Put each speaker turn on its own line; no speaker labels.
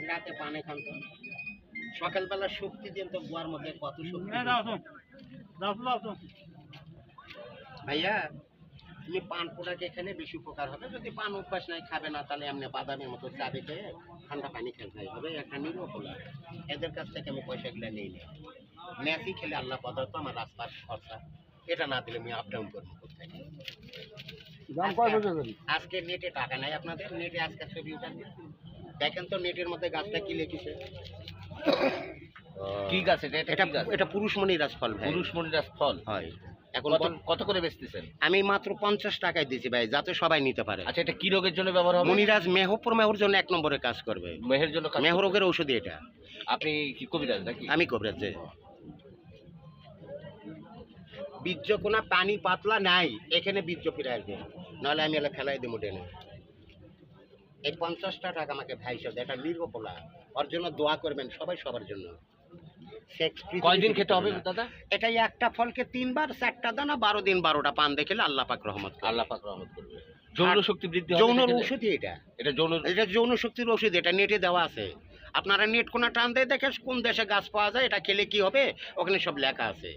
আজ রাতে পানি খান তো সকালবেলা শক্তি দিন তো বুয়ার মধ্যে কত শক্তি ভাইয়া তুমি পান পোড়াকে এখানে বেশি উপকার হবে। যদি পান অভ্যাস নাই খাবে না তাহলে এমনি বাদামের মতো চাবি খেয়ে ঠান্ডা পানি খেলতে হবে একটা নিরোপলা এদের কাছ থেকে আমি পয়সাগুলো নিই। না ম্যাচই খেলে আল্লাহ পদার্থ আমার রাস্তার খরচা। এটা না দিলে আমি আপ ডাউন করব কোথায়? আজকে নেটে টাকা নাই আপনাদের? নেটে আজকে ছবি উঠান দেখেন তো নেটের মধ্যে গাছটা কি লিখেছে
কি গাছ এটা? এটা গাছ?
এটা পুরুষমণি রাজফল ভাই।
পুরুষ মনিরাজ ফল
হয়। এখন
কত করে বেচতেছেন?
আমি মাত্র পঞ্চাশ টাকায় দিয়েছি ভাই যাতে সবাই নিতে পারে।
আচ্ছা এটা কি রোগের জন্য ব্যবহার হবে?
মনিরাজ মেহপুর মেহুর জন্য এক নম্বরে কাজ করবে।
মেহের জন্য
মেহ রোগের ঔষধি এটা।
আপনি কি কবিরাজ নাকি?
আমি কবরাজ যে বীর্য কোনা পানি পাতলা নাই এখানে বীর্য ফিরে আসবে নাহলে আমি এলা ফেলাই দেবো ডেনে এই পঞ্চাশটা টাকা আমাকে ভাই সাথে এটা নির্গোপলা ওর জন্য দোয়া করবেন সবাই সবার জন্য।
কয়দিন খেতে হবে দাদা?
এটাই একটা ফলকে তিনবার চারটা দানা বারো দিন বারোটা পান দেখলে আল্লাহ পাক রহমত।
আল্লাহ পাক রহমত করবে। যৌন শক্তি বৃদ্ধি
যৌন? ঔষধি এটা।
এটা যৌন
এটা যৌন শক্তির ওষুধ এটা নেটে দেওয়া আছে। আপনারা নেট কোনা টান দিয়ে দেখে কোন দেশে গাছ পাওয়া যায় এটা খেলে কি হবে ওখানে সব লেখা আছে।